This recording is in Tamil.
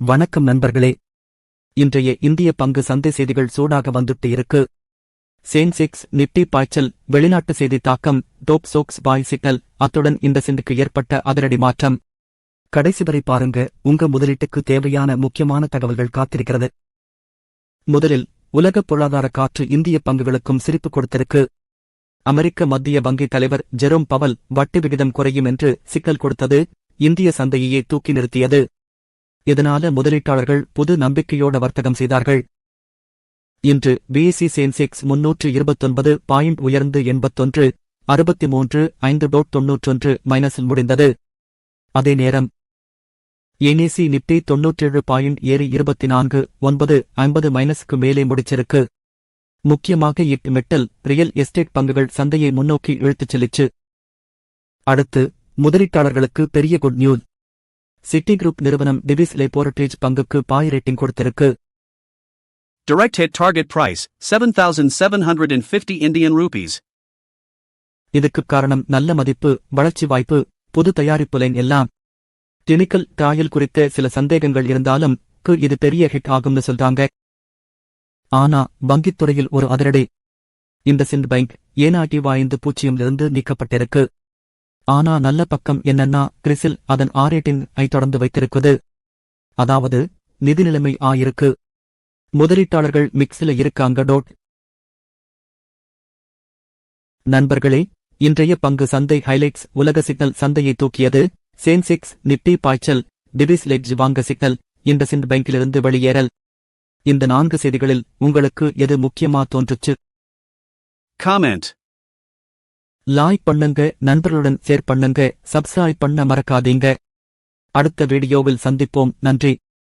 வணக்கம் நண்பர்களே. இன்றைய இந்திய பங்கு சந்தை செய்திகள் சூடாக வந்துட்டு இருக்கு. சென்செக்ஸ் நிப்டி பாய்ச்சல் வெளிநாட்டு செய்தி தாக்கம் டோப் சோக்ஸ் பாய் சிக்னல் அத்துடன் இந்த சிந்துக்கு ஏற்பட்ட அதிரடி மாற்றம். கடைசி வரை பாருங்க உங்க முதலீட்டுக்கு தேவையான முக்கியமான தகவல்கள் காத்திருக்கிறது. முதலில் உலக பொருளாதார காற்று இந்திய பங்குகளுக்கும் சிரிப்பு கொடுத்திருக்கு. அமெரிக்க மத்திய வங்கி தலைவர் ஜெரோம் பவல் வட்டி விகிதம் குறையும் என்று சிக்கல் கொடுத்தது. இந்திய சந்தையையே தூக்கி நிறுத்தியது. இதனால முதலீட்டாளர்கள் புது நம்பிக்கையோட வர்த்தகம் செய்தார்கள்? இன்று பிஎஸ்சி சென்செக்ஸ் முன்னூற்று இருபத்தொன்பது பாயிண்ட் உயர்ந்து எண்பத்தொன்று அறுபத்தி மூன்று ஐந்து டோட் தொன்னூற்றொன்று மைனஸில் முடிந்தது. அதே நேரம் என்ஏசி நிப்டி தொன்னூற்றேழு பாயிண்ட் ஏறி இருபத்தி நான்கு ஒன்பது ஐம்பது மைனஸுக்கு மேலே முடிச்சிருக்கு. முக்கியமாக இட் மெட்டல் ரியல் எஸ்டேட் பங்குகள் சந்தையை முன்னோக்கி இழுத்துச் செல்லிச்சு. அடுத்து முதலீட்டாளர்களுக்கு பெரிய குட் நியூஸ் சிட்டி குரூப் நிறுவனம் டிவிஸ் லேபோரட்டேஜ் பங்குக்கு பாய் ரேட்டிங் கொடுத்திருக்கு. Direct hit target price 7750 Indian rupees. இதுக்கு காரணம் நல்ல மதிப்பு வளர்ச்சி வாய்ப்பு புது தயாரிப்பு லைன் எல்லாம். கிளினிக்கல் ட்ராயல் குறித்த சில சந்தேகங்கள் இருந்தாலும் க்கு இது பெரிய ஹிட் ஆகும்னு சொல்றாங்க. ஆனா வங்கித் துறையில் ஒரு அதிரடி. இந்த சிண்ட் பேங்க் ஏனாட்டி வாய்ந்து பூச்சியமிலிருந்து நீக்கப்பட்டிருக்கு. ஆனா நல்ல பக்கம் என்னன்னா கிறிசில் அதன் ஆரேட்டின் ஐ தொடர்ந்து வைத்திருக்குது அதாவது நிதி நிலைமை ஆயிருக்கு முதலீட்டாளர்கள் மிக்ஸில இருக்காங்க டோட். நண்பர்களே இன்றைய பங்கு சந்தை ஹைலைட்ஸ் உலக சிக்னல் சந்தையை தூக்கியது சென்செக்ஸ் நிப்டி பாய்ச்சல் டிவிஸ் லெட்ஜ் வாங்க சிக்னல் இண்டசிண்ட் பேங்கிலிருந்து வெளியேறல். இந்த நான்கு செய்திகளில் உங்களுக்கு எது முக்கியமா தோன்றுச்சு? Comment. லாய் பண்ணுங்க நண்பர்களுடன் ஷேர் பண்ணுங்க சப்ஸ்கிரைப் பண்ண மறக்காதீங்க. அடுத்த வீடியோவில் சந்திப்போம். நன்றி.